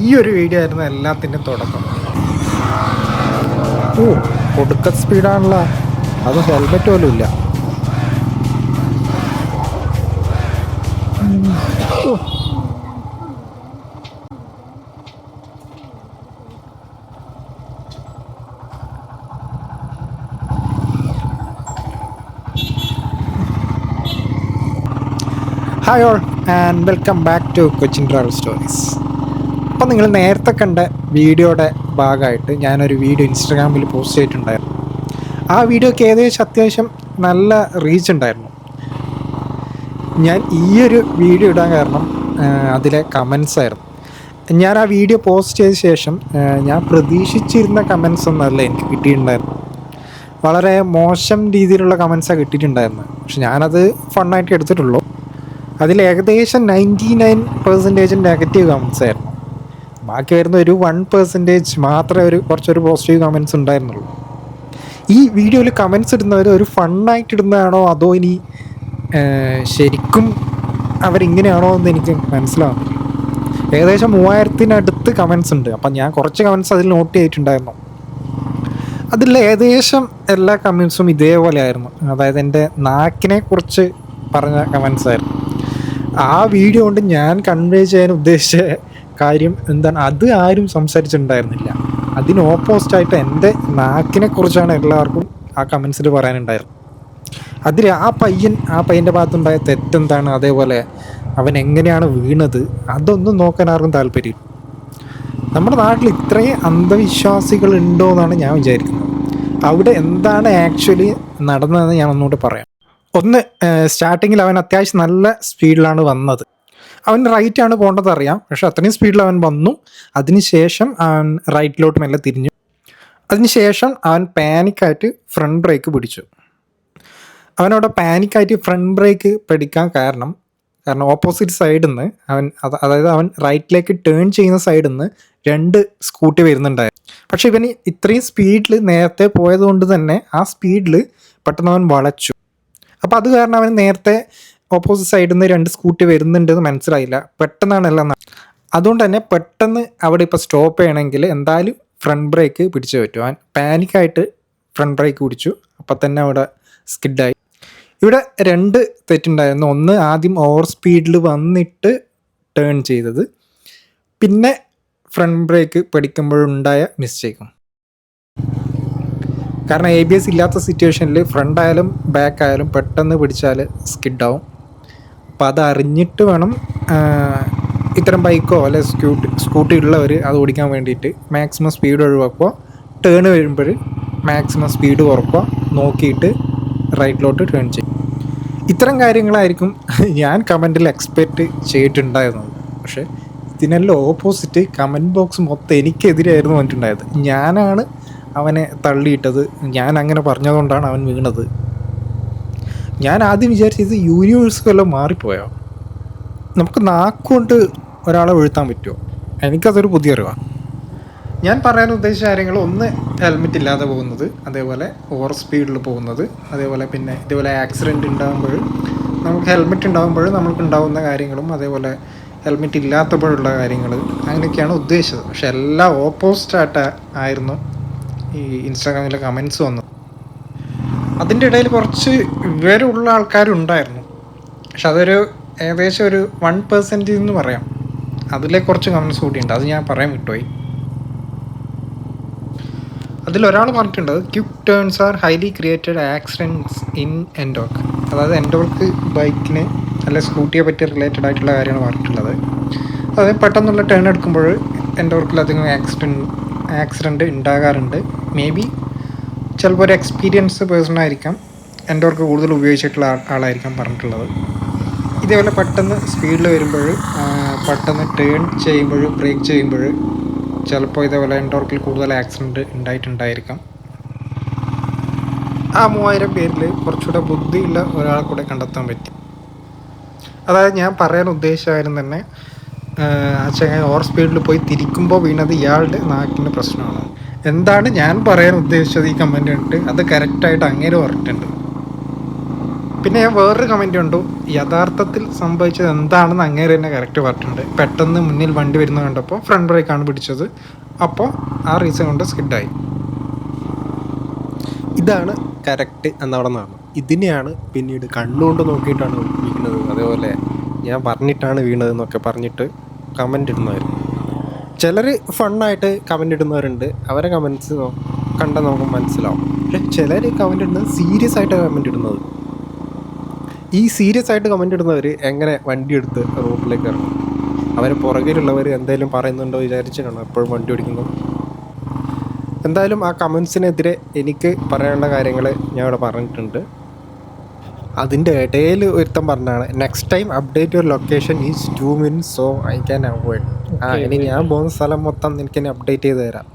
ഈ ഒരു വീഡിയോ ആയിരുന്നു എല്ലാത്തിന്റെയും തുടക്കം. ഓ കൊടുക്ക സ്പീഡാണല്ലോ അത് ഹെൽമെറ്റ് പോലും ഇല്ല. Hi all and welcome back to Cochin travel stories അപ്പോൾ നിങ്ങൾ നേരത്തെ കണ്ട വീഡിയോയുടെ ഭാഗമായിട്ട് ഞാനൊരു വീഡിയോ ഇൻസ്റ്റാഗ്രാമിൽ പോസ്റ്റ് ചെയ്തിട്ടുണ്ടായിരുന്നു. ആ വീഡിയോക്ക് ഏകദേശം അത്യാവശ്യം നല്ല റീച്ച് ഉണ്ടായിരുന്നു. ഞാൻ ഈ ഒരു വീഡിയോ ഇടാൻ കാരണം അതിലെ കമൻസ് ആയിരുന്നു. ഞാൻ ആ വീഡിയോ പോസ്റ്റ് ചെയ്ത ശേഷം ഞാൻ പ്രതീക്ഷിച്ചിരുന്ന കമൻസ് ഒന്നല്ല എനിക്ക് കിട്ടിയിട്ടുണ്ടായിരുന്നു വളരെ മോശം രീതിയിലുള്ള കമൻസാണ് കിട്ടിയിട്ടുണ്ടായിരുന്നത്. പക്ഷെ ഞാനത് ഫണ്ണായിട്ട് എടുത്തിട്ടുള്ളൂ. അതിൽ ഏകദേശം ninety nine percentage negative comments ആയിരുന്നു. ബാക്കി വരുന്ന ഒരു വൺ പെർസെന്റേജ് മാത്രമേ ഒരു കുറച്ചൊരു പോസിറ്റീവ് കമൻസ് ഉണ്ടായിരുന്നുള്ളൂ. ഈ വീഡിയോയിൽ കമൻസ് ഇടുന്നവർ ഒരു ഫണ്ണായിട്ട് ഇടുന്നതാണോ അതോ ഇനി ശരിക്കും അവരിങ്ങനെയാണോ എന്ന് എനിക്ക് മനസ്സിലാവുന്നില്ല. ഏകദേശം മൂവായിരത്തിനടുത്ത് കമൻസ് ഉണ്ട്. അപ്പം ഞാൻ കുറച്ച് കമൻസ് അതിൽ നോട്ട് ചെയ്തിട്ടുണ്ടായിരുന്നു. അതിൽ ഏകദേശം എല്ലാ കമൻസും ഇതേപോലെ ആയിരുന്നു. അതായത് എന്റെ നാക്കിനെ കുറിച്ച് പറഞ്ഞ കമൻസ് ആയിരുന്നു. ആ വീഡിയോ കൊണ്ട് ഞാൻ കൺവേ ചെയ്യാൻ ഉദ്ദേശിച്ച കാര്യം എന്താണ്? അത് ആരും സംസാരിച്ചിട്ടുണ്ടായിരുന്നില്ല. അതിന് ഓപ്പോസിറ്റായിട്ട് എന്റെ നാക്കിനെ കുറിച്ചാണ് എല്ലാവർക്കും ആ കമൻസിൽ പറയാനുണ്ടായിരുന്നത് അതിൽ ആ പയ്യൻ ആ പയ്യന്റെ ഭാഗത്തുണ്ടായ തെറ്റെന്താണ്? അതേപോലെ അവൻ എങ്ങനെയാണ് വീണത്? അതൊന്നും നോക്കാൻ ആർക്കും താല്പര്യം നമ്മുടെ നാട്ടിൽ ഇത്രയും അന്ധവിശ്വാസികൾ ഉണ്ടോ എന്നാണ് ഞാൻ വിചാരിക്കുന്നത്. അവിടെ എന്താണ് ആക്ച്വലി നടന്നതെന്ന് ഞാൻ ഒന്നുകൂടെ പറയാം. ഒന്ന് സ്റ്റാർട്ടിങ്ങിൽ അവൻ അത്യാവശ്യം നല്ല സ്പീഡിലാണ് വന്നത്. അവൻ റൈറ്റ് ആണ് പോകേണ്ടത് അറിയാം. പക്ഷെ അത്രയും സ്പീഡിൽ അവൻ വന്നു. അതിനുശേഷം അവൻ റൈറ്റിലോട്ട് മെല്ലെ തിരിഞ്ഞു. അതിനുശേഷം അവൻ പാനിക്കായിട്ട് ഫ്രണ്ട് ബ്രേക്ക് പിടിച്ചു. അവനവിടെ പാനിക്കായിട്ട് ഫ്രണ്ട് ബ്രേക്ക് പിടിക്കാൻ കാരണം കാരണം ഓപ്പോസിറ്റ് സൈഡിൽ നിന്ന് അവൻ അത് അതായത് അവൻ റൈറ്റിലേക്ക് ടേൺ ചെയ്യുന്ന സൈഡിൽ നിന്ന് രണ്ട് സ്കൂട്ടി വരുന്നുണ്ടായിരുന്നു പക്ഷെ ഇവന് ഇത്രയും സ്പീഡിൽ നേരത്തെ പോയതുകൊണ്ട് തന്നെ ആ സ്പീഡിൽ പെട്ടെന്ന് അവൻ വളച്ചു. അപ്പോൾ അത് കാരണം അവൻ നേരത്തെ ഓപ്പോസിറ്റ് സൈഡിൽ നിന്ന് രണ്ട് സ്കൂട്ടി വരുന്നുണ്ടെന്ന് മനസ്സിലായില്ല. പെട്ടെന്നാണ് എല്ലാം അതുകൊണ്ട് തന്നെ പെട്ടെന്ന് അവിടെ ഇപ്പോൾ സ്റ്റോപ്പ് ചെയ്യണമെങ്കിൽ എന്തായാലും ഫ്രണ്ട് ബ്രേക്ക് പിടിച്ചു പറ്റും. അവൻ പാനിക്കായിട്ട് ഫ്രണ്ട് ബ്രേക്ക് പിടിച്ചു. അപ്പം തന്നെ അവിടെ സ്കിഡായി ഇവിടെ രണ്ട് തെറ്റുണ്ടായിരുന്നു. ഒന്ന് ആദ്യം ഓവർ സ്പീഡിൽ വന്നിട്ട് ടേൺ ചെയ്തത്. പിന്നെ ഫ്രണ്ട് ബ്രേക്ക് പഠിക്കുമ്പോഴുണ്ടായ മിസ്റ്റേക്കും കാരണം എ ബി എസ് ഇല്ലാത്ത സിറ്റുവേഷനിൽ ഫ്രണ്ട് ആയാലും ബാക്ക് ആയാലും പെട്ടെന്ന് പിടിച്ചാൽ സ്കിഡാവും അപ്പോൾ അത് അറിഞ്ഞിട്ട് വേണം ഇത്തരം ബൈക്കോ അല്ലെ സ്കൂട്ടി സ്കൂട്ടി ഉള്ളവർ അത് ഓടിക്കാൻ വേണ്ടിയിട്ട് മാക്സിമം സ്പീഡ് ഒഴിവാക്കുക. ടേൺ വരുമ്പോൾ മാക്സിമം സ്പീഡ് കുറക്കുക. നോക്കിയിട്ട് റൈറ്റിലോട്ട് ടേൺ ചെയ്യും ഇത്തരം കാര്യങ്ങളായിരിക്കും ഞാൻ കമന്റിൽ എക്സ്പെക്റ്റ് ചെയ്തിട്ടുണ്ടായിരുന്നത്. പക്ഷേ ഇതിനെല്ലാം ഓപ്പോസിറ്റ് കമന്റ് ബോക്സ് മൊത്തം എനിക്കെതിരായിരുന്നു വന്നിട്ടുണ്ടായത്. ഞാനാണ് അവനെ തള്ളിയിട്ടത്. ഞാൻ അങ്ങനെ പറഞ്ഞതുകൊണ്ടാണ് അവൻ വീണത്. ഞാൻ ആദ്യം വിചാരിച്ചത് യൂണിവേഴ്സ് വല്ലതും മാറിപ്പോയോ? നമുക്ക് നാക്കുകൊണ്ട് ഒരാളെ വീഴ്ത്താൻ പറ്റുമോ? എനിക്കതൊരു പുതിയ അറിവാണ് ഞാൻ പറയാൻ ഉദ്ദേശിച്ച കാര്യങ്ങൾ ഒന്ന് ഹെൽമെറ്റ് ഇല്ലാതെ പോകുന്നത് അതേപോലെ ഓവർ സ്പീഡിൽ പോകുന്നത് അതേപോലെ പിന്നെ ഇതേപോലെ ആക്സിഡന്റ് ഉണ്ടാകുമ്പോൾ നമുക്ക് ഹെൽമെറ്റ് ഉണ്ടാകുമ്പോൾ നമുക്ക് ഉണ്ടാകുന്ന കാര്യങ്ങളും അതേപോലെ ഹെൽമെറ്റ് ഇല്ലാത്തപ്പോഴുള്ള കാര്യങ്ങൾ അങ്ങനെയൊക്കെയാണ് ഉദ്ദേശിച്ചത്. പക്ഷെ എല്ലാം ഓപ്പോസിറ്റായിട്ട് ആയിരുന്നു ഈ ഇൻസ്റ്റാഗ്രാമിലെ കമൻസ് വന്നത്. അതിന്റെ ഇടയിൽ കുറച്ച് വിവരമുള്ള ആൾക്കാരുണ്ടായിരുന്നു. പക്ഷെ അതൊരു ഏകദേശം ഒരു വൺ പെർസെന്റ് എന്ന് പറയാം. അതിലെ കുറച്ച് കമൻസ് കൂടിയുണ്ട്. അത് ഞാൻ പറയാൻ വിട്ടുപോയി. അതിലൊരാൾ പറഞ്ഞിട്ടുണ്ട് quick turns are highly created accidents in എൻഡോക്ക് അതായത് എൻഡോക്ക് ബൈക്കിന് അല്ലെ സ്കൂട്ടിയെ പറ്റി റിലേറ്റഡ് ആയിട്ടുള്ള കാര്യമാണ് പറഞ്ഞിട്ടുള്ളത്. അതായത് പെട്ടെന്നുള്ള ടേൺ എടുക്കുമ്പോൾ എൻഡോർക്കിൽ അധികം ആക്സിഡന്റ് ആക്സിഡന്റ് ഉണ്ടാകാറുണ്ട്. മേ ബി ചിലപ്പോൾ ഒരു എക്സ്പീരിയൻസ് പേഴ്സൺ ആയിരിക്കാം. എൻഡോർക്ക് കൂടുതൽ ഉപയോഗിച്ചിട്ടുള്ള ആളായിരിക്കാം പറഞ്ഞിട്ടുള്ളത്. ഇതേപോലെ പെട്ടെന്ന് സ്പീഡിൽ വരുമ്പോൾ പെട്ടെന്ന് ടേൺ ചെയ്യുമ്പോൾ ബ്രേക്ക് ചെയ്യുമ്പോൾ ചിലപ്പോൾ ഇതേപോലെ എൻഡോർക്കിൽ കൂടുതൽ ആക്സിഡന്റ് ഉണ്ടായിട്ടുണ്ടായിരിക്കാം. ആ മൂവായിരം പേരിൽ കുറച്ചുകൂടെ ബുദ്ധിയുള്ള ഒരാളെ കൂടെ കണ്ടെത്താൻ പറ്റി. അതായത് ഞാൻ പറയാൻ ഉദ്ദേശിച്ചായിരുന്നു തന്നെ ആ ചങ്ങായി ഓവർ സ്പീഡിൽ പോയി തിരിക്കുമ്പോൾ വീണത് ഇയാളുടെ നാക്കിന്റെ പ്രശ്നമാണ്. എന്താണ് ഞാൻ പറയാൻ ഉദ്ദേശിച്ചത് ഈ കമന്റ് ഉണ്ട് അത് കറക്റ്റായിട്ട് അങ്ങനെ പറഞ്ഞിട്ടുണ്ട്. പിന്നെ ഞാൻ വേറൊരു കമന്റ് കണ്ടു. യഥാർത്ഥത്തിൽ സംഭവിച്ചത് എന്താണെന്ന് അങ്ങേര് തന്നെ കറക്റ്റ് പറഞ്ഞിട്ടുണ്ട്. പെട്ടെന്ന് മുന്നിൽ വണ്ടി വരുന്ന കണ്ടപ്പോൾ ഫ്രണ്ട് ബ്രേക്കാണ് പിടിച്ചത്. അപ്പോൾ ആ റീസൺ കൊണ്ട് സ്കിഡായി ഇതാണ് കറക്റ്റ് എന്നവിടെ നടന്നു ഇതിനെയാണ് പിന്നീട് കണ്ണുകൊണ്ട് നോക്കിയിട്ടാണ് വീണത്. അതേപോലെ ഞാൻ പറഞ്ഞിട്ടാണ് വീണതെന്നൊക്കെ പറഞ്ഞിട്ട് കമന്റ് ഇടുന്നവർ ചിലർ ഫണ്ണായിട്ട് കമന്റ് ഇടുന്നവരുണ്ട്. അവരെ കമൻസ് കണ്ട നമുക്ക് മനസ്സിലാവും. പക്ഷെ ചിലർ കമന്റ് ഇടുന്നത് സീരിയസ് ആയിട്ട് കമന്റ് ഇടുന്നത്. ഈ സീരിയസ് ആയിട്ട് കമന്റ് ഇടുന്നവർ എങ്ങനെ വണ്ടി എടുത്ത് റോഡിലേക്ക് ഇറങ്ങും? അവരെ പുറകിലുള്ളവർ എന്തെങ്കിലും പറയുന്നുണ്ടോ വിചാരിച്ചിട്ടാണ് എപ്പോഴും വണ്ടി ഓടിക്കുന്നത്? എന്തായാലും ആ കമൻസിനെതിരെ എനിക്ക് പറയാനുള്ള കാര്യങ്ങൾ ഞാൻ ഇവിടെ പറഞ്ഞിട്ടുണ്ട്. അതിന്റെ ഇടയിൽ ഒരുത്തം പറഞ്ഞാണ് next time update your location is two minutes so I can avoid ആ ഇനി ഞാൻ പോകുന്ന സ്ഥലം മൊത്തം എനിക്ക് എന്നെ അപ്ഡേറ്റ് ചെയ്ത് തരാം.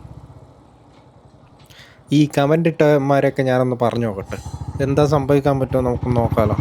ഈ കമന്റ് ഇട്ടമാരെയൊക്കെ ഞാനൊന്ന് പറഞ്ഞു നോക്കട്ടെ. എന്താ സംഭവിക്കാൻ പറ്റുമോ നമുക്ക് നോക്കാമല്ലോ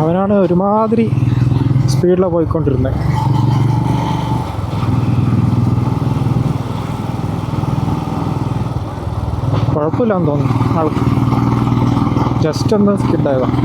അവനാണ് ഒരുമാതിരി സ്പീഡിലാണ് പോയിക്കൊണ്ടിരുന്നത് കുഴപ്പമില്ലാന്ന് തോന്നുന്നു. ആൾക്ക്. ജസ്റ്റ് ഒന്ന് സ്കിഡായതാണ്